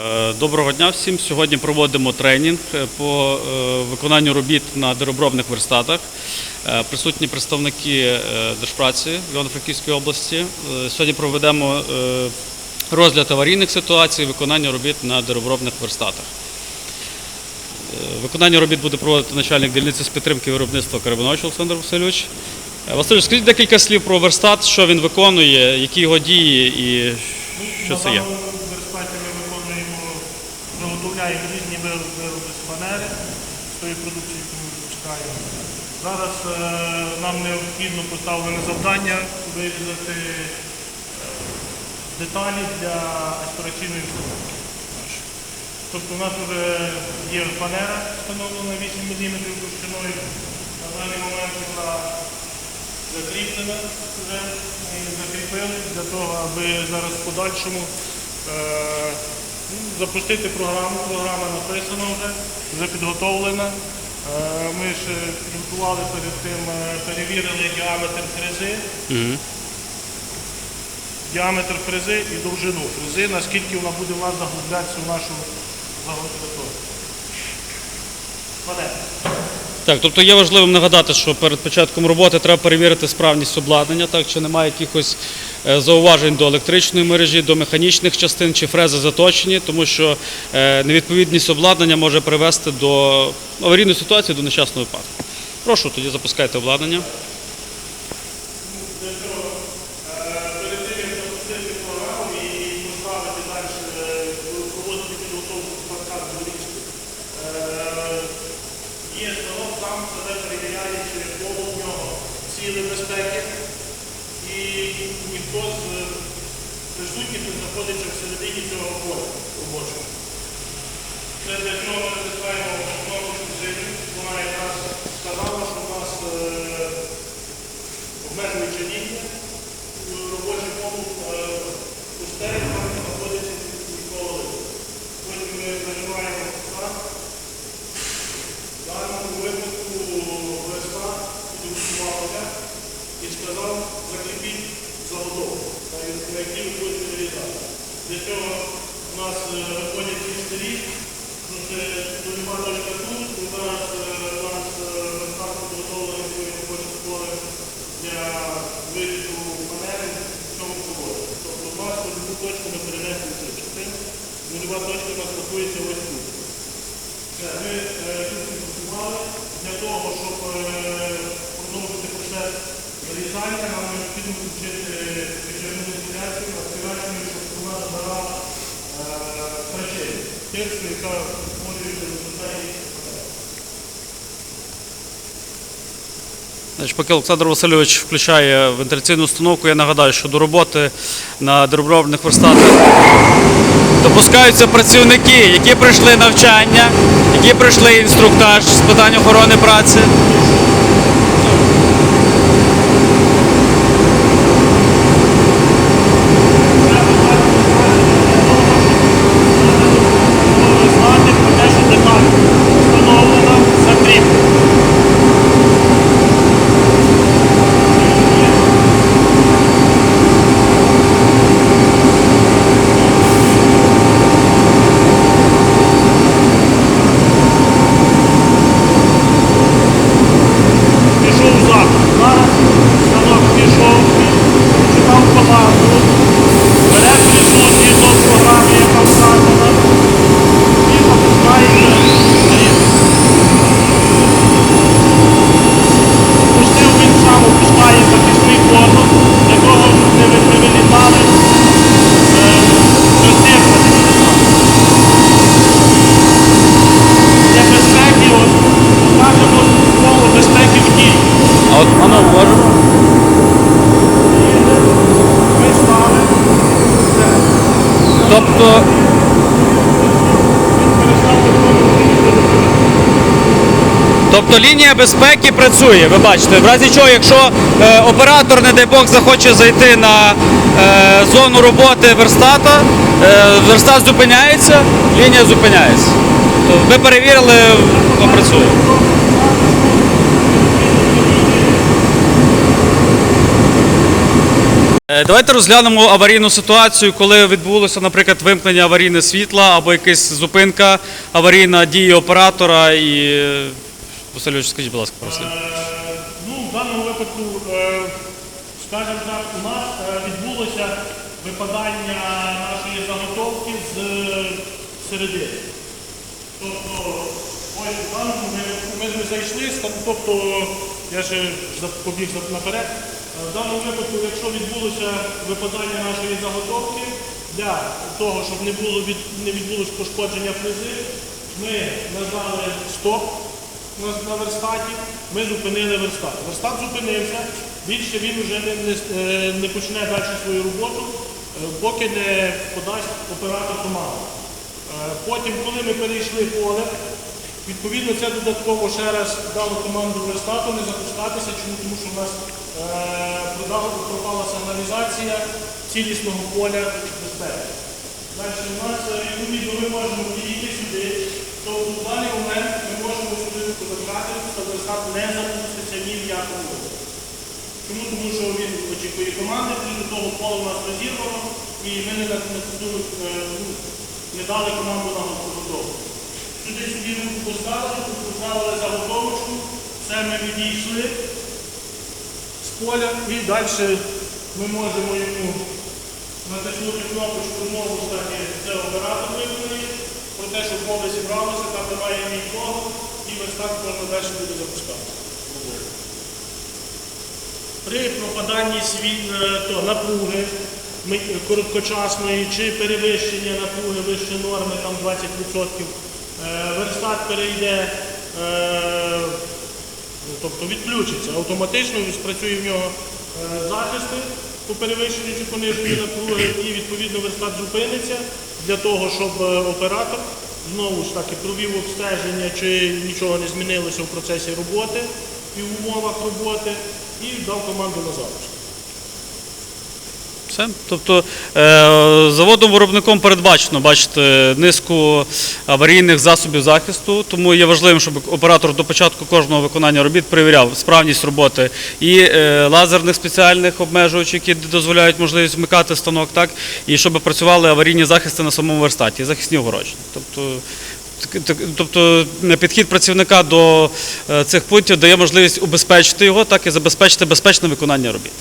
Е, Доброго дня всім. Сьогодні проводимо тренінг е, по е, виконанню робіт на деробробних верстатах. Присутні представники Держпраці Івано-Франківської області. Сьогодні проведемо розгляд аварійних ситуацій, виконання робіт на деробробних верстатах. Виконання робіт буде проводити начальник дільниці з підтримки виробництва Карабинович Олександр Васильович. Василь, скажіть декілька слів про верстат, що він виконує, які його дії і що це є. На даному верстаті ми виконуємо, виготовляємо різні вироби, вироби з фанери, з тої продукції, яку ми випускаємо. Зараз е, нам необхідно поставлене завдання вирізати е, деталі для аспіраційної установки. Тобто у нас вже є фанера встановлена 8 мм товщиною. На даний момент вона закріплена вже, її закріпили для того, аби зараз в подальшому е, запустити програму. Програма написана вже, вже підготовлена. Е, ми ж підготували перед тим, е, перевірили діаметр фрези, діаметр фрези і довжину фрези, наскільки вона буде у нас заглублятися в нашу заготовку. Так, тобто є важливим нагадати, що перед початком роботи треба перевірити справність обладнання, так чи немає якихось зауважень до електричної мережі, до механічних частин чи фрези заточені, тому що е, невідповідність обладнання може привести до аварійної ситуації, до нещасного випадку. Прошу, тоді запускайте обладнання. Е, є станок, там себе перевіряє, чи було в нього сили безпеки, і ніхто з присутніх не знаходиться всередині цього поля робочого. Це для цього ми називаємо кнопочку землю. вона якраз сказала, що у нас е, обмежуюча лінія, робочий побут пусте, там знаходиться ніколи. Потім ми нажимаємо так. В даному випадку ВСК підготувалася і сказав, закріпіть заготовку, на якій ви будете вирізати. Для у нас е, виходять ці старі, ну, це нульова точка тут, і зараз е, у нас ВСК підготовлений своїм робочим полем для вирізу панелі в цьому проводі. Тобто у нас нульову точку ми перенесли цю частину, нульова точка у нас знаходиться ось тут. Ми е, тут підготували для того, щоб е, вирізання, нам необхідно включити вечірну вентиляцію, аспірацію, щоб вона забирала трачей, тексту, яка створюється в результаті. Значить, поки Олександр Васильович включає вентиляційну установку, я нагадаю, що до роботи на деробробних верстатах допускаються працівники, які пройшли навчання, які пройшли інструктаж з питань охорони праці. знати про те, що деталь встановлена, закріплена. Пішов запит. Зараз станок пішов, читав команду, бере пішов згідно з програми, яка вказана, і опускається вниз. Пустив він сам опускає захисний корпус, для того, щоб не ви- не вилітали е, частинка не вилітала. Для безпеки, от, покажемо коло безпеки в дії. А от воно може. Ми стали, Тобто, тобто лінія безпеки працює, ви бачите. В разі чого, якщо е, оператор, не дай Бог, захоче зайти на е, зону роботи верстата, е, верстат зупиняється, лінія зупиняється. Тобто, ви перевірили, працює. Давайте розглянемо аварійну ситуацію, коли відбулося, наприклад, вимкнення аварійне світла або якась зупинка аварійна дії оператора. І е, Васильович, скажіть, будь ласка, прошу. Е, Ну, в даному випадку, е, скажімо так, у нас е, відбулося випадання нашої заготовки з середини. Тобто, ось в даному ми, ми зайшли, тобто, я за- побіг наперед. Е, В даному випадку, якщо відбулося випадання нашої заготовки, для того, щоб не було від, не відбулось пошкодження фрези, ми нажали стоп на, на верстаті, ми зупинили верстат. Верстат зупинився, більше він вже не, не, е, не почне далі свою роботу, е, поки не подасть оператор команду. Потім, коли ми перейшли поле, відповідно це додатково ще раз дало команду верстату не запускатися, чому тому що в нас е, пропала сигналізація цілісного поля безпеки. Далі у нас е, відповідно ми можемо підійти сюди, тобто в даний момент ми можемо сюди викликати, що верстат не запуститься ні в якому. Чому? Тому що він очікує команди, до того поле у нас розірвано, і ми не, не, е, ну, не дали команду на готовку. Сюди собі поставили, тут поставили заготовочку, все ми відійшли з поля і далі ми можемо йому натиснути кнопочку знову стати це оператор виконує, про те, щоб поле зібралося, там немає нікого, і верстат можна далі буде запускати. При пропаданні е, то напруги короткочасної чи перевищення напруги вище норми, там 20%, е, верстат перейде, е, ну, тобто відключиться автоматично, спрацює в нього е, захисти по перевищенню чи пониженню напруги, і відповідно верстат зупиниться для того, щоб е, оператор знову ж таки провів обстеження, чи нічого не змінилося в процесі роботи і в умовах роботи, і дав команду на запуск. Все. Тобто е, заводом-виробником передбачено, бачите, низку аварійних засобів захисту, тому є важливим, щоб оператор до початку кожного виконання робіт перевіряв справність роботи і е, лазерних спеціальних обмежувачів, які дозволяють можливість вмикати станок, так, і щоб працювали аварійні захисти на самому верстаті, захисні огородження. Тобто, Тобто підхід працівника до е, цих пунктів дає можливість убезпечити його, так і забезпечити безпечне виконання робіт.